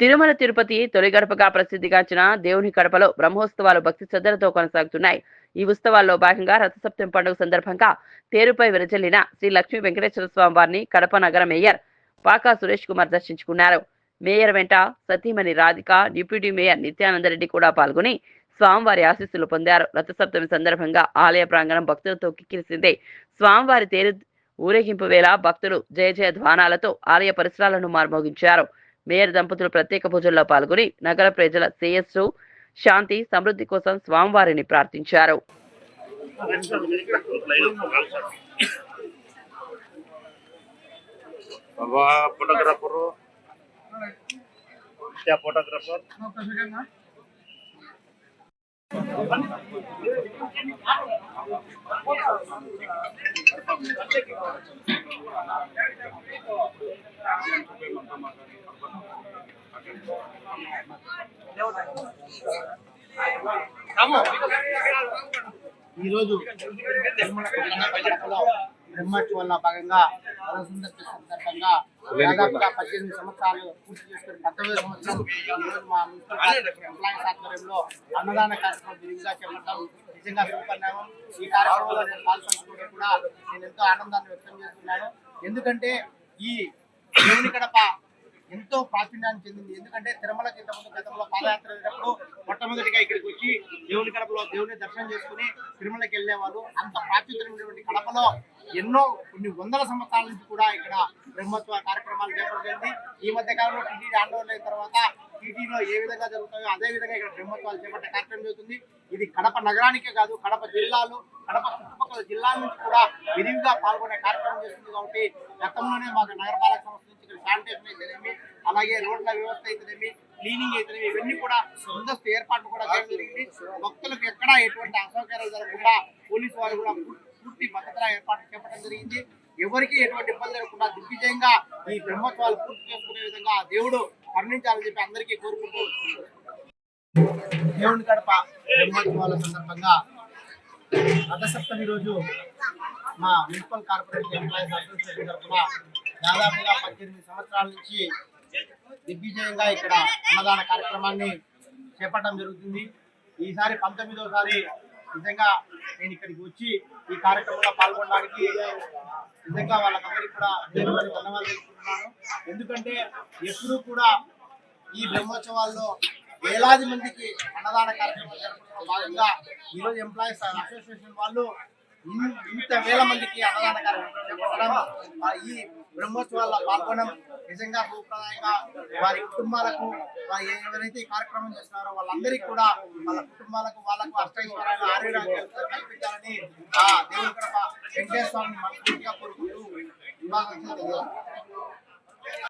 తిరుమల తిరుపతి తొలి గడపగా ప్రసిద్ధిగాంచిన దేవుని కడపలో బ్రహ్మోత్సవాలు భక్తి శ్రద్ధలతో కొనసాగుతున్నాయి. ఈ ఉత్సవాల్లో భాగంగా రథసప్తమి పండుగ సందర్భంగా తేరుపై విరచల్లిన శ్రీ లక్ష్మీ వెంకటేశ్వర స్వామి వారిని కడప నగర మేయర్ పాకా సురేష్ కుమార్ దర్శించుకున్నారు. మేయర్ వెంట సతీమణి రాధిక డిప్యూటీ మేయర్ నిత్యానంద రెడ్డి కూడా పాల్గొని స్వామివారి ఆశీస్సులు పొందారు. రథసప్తమి సందర్భంగా ఆలయ ప్రాంగణం భక్తులతో కిక్కిరిసింది. స్వామివారి తేరు ఊరేగింపు వేళ భక్తులు జయ జయ ధ్వానాలతో ఆలయ పరిసరాలను మార్మోగించారు. మేయర్ దంపతులు ప్రత్యేక పూజల్లో పాల్గొని నగర ప్రజల శ్రేయస్సు శాంతి సమృద్ధి కోసం స్వామివారిని ప్రార్థించారు. ఫోటోగ్రాఫర్. ఈరోజు తిరుమల కడపలో భాగంగా సందర్భంగా దాదాపుగా పద్దెనిమిది సంవత్సరాలు పూర్తి చేసుకుని పంతొమ్మిది సంవత్సరం ఈరోజు మా ఎంప్లాయీస్ ఆధ్వర్యంలో అన్నదాన కార్యక్రమం విరివిగా చేపట్టడం నిజంగా శుభపరిణామం ఈ కార్యక్రమంలో నేను పాల్పంచుకుంటే కూడా నేను ఎంతో ఆనందాన్ని వ్యక్తం చేస్తున్నాను. ఎందుకంటే ఈ దేవుని కడప ఎంతో ప్రాచుర్యాన్ని చెందింది. ఎందుకంటే తిరుమలకి ఇంతకుముందు గతంలో పాదయాత్ర వెళ్ళినప్పుడు మొట్టమొదటిగా ఇక్కడికి వచ్చి దేవుని కడపలో దేవుని దర్శనం చేసుకుని తిరుమలకి వెళ్ళేవారు. అంత ప్రాచుర్యమైనటువంటి కడపలో ఎన్నో కొన్ని వందల సంవత్సరాల నుంచి కూడా ఇక్కడ బ్రహ్మత్వ కార్యక్రమాలు చేపడుతుంది. ఈ మధ్య కాలంలో టీటీడీ ఆందోళన అయిన తర్వాత టీటీలో ఏ విధంగా జరుగుతాయో అదే విధంగా ఇక్కడ బ్రహ్మత్వాలు చేపట్టే కార్యక్రమం జరుగుతుంది. ఇది కడప నగరానికే కాదు కడప జిల్లాలు కడప చుట్టుపక్కల జిల్లాల నుంచి కూడా విరివిగా పాల్గొనే కార్యక్రమం చేస్తుంది కాబట్టి గతంలోనే మాకు నగరపాలక సంస్థ నుంచి ఇక్కడ శానిటేషన్ అయితేనేమి అలాగే రోడ్ల వ్యవస్థ అయితేనేమి క్లీనింగ్ అయితేనేమి ఇవన్నీ కూడా ముందస్తు ఏర్పాట్లు కూడా చేయడం జరిగింది. భక్తులకు ఎక్కడా ఎటువంటి అసౌకర్యాలు జరగకుండా పోలీసు వారు కూడా పూర్తి- భద్రతా ఏర్పాట్లు చేపట్టడం జరిగింది. ఎవరికి ఎటువంటి ఇబ్బంది లేకుండా దిగ్విజయంగా ఈ బ్రహ్మోత్సవాలు పూర్తి చేసుకునే విధంగా దేవుడు మరణించాలని చెప్పి అందరికీ కోరుకుంటూ దేవుని గడప బ్రహ్మోత్సవాల సందర్భంగా రథసప్తమి రోజు మా మున్సిపల్ కార్పొరేషన్ ఎంప్లాయీస్ అసోసియేషన్ తరఫున దాదాపుగా పద్దెనిమిది సంవత్సరాల నుంచి దిగ్విజయంగా ఇక్కడ అన్నదాన కార్యక్రమాన్ని చేపట్టడం జరుగుతుంది. ఈసారి పంతొమ్మిదోసారి నిజంగా నేను ఇక్కడికి వచ్చి ఈ కార్యక్రమంలో పాల్గొనడానికి నిజంగా వాళ్ళకందరికీ కూడా ధన్యవాదాలు తెలుపుతున్నాను ఎందుకంటే ఎప్పుడూ కూడా ఈ బ్రహ్మోత్సవాల్లో వేలాది మందికి అన్నదాన కార్యక్రమం భాగంగా ఈరోజు ఎంప్లాయీస్ అసోసియేషన్ వాళ్ళు ఇంత వేల మందికి అన్నదాన కార్యక్రమం చేపట్టడం ఈ బ్రహ్మోత్సవాల్లో పాల్గొనడం నిజంగా సూప్రదాయంగా వారి కుటుంబాలకు వారు ఎవరైతే ఈ కార్యక్రమం చేస్తున్నారో వాళ్ళందరికీ కూడా వాళ్ళ కుటుంబాలకు వాళ్ళకు అష్టైశ్వర్యాలు ఆరోగ్యాలు కల్పించాలని ఆ దేవుడి కృప వెంకటేశ్వర మనస్ఫూర్తిగా కోరుకుంటూ విభాగం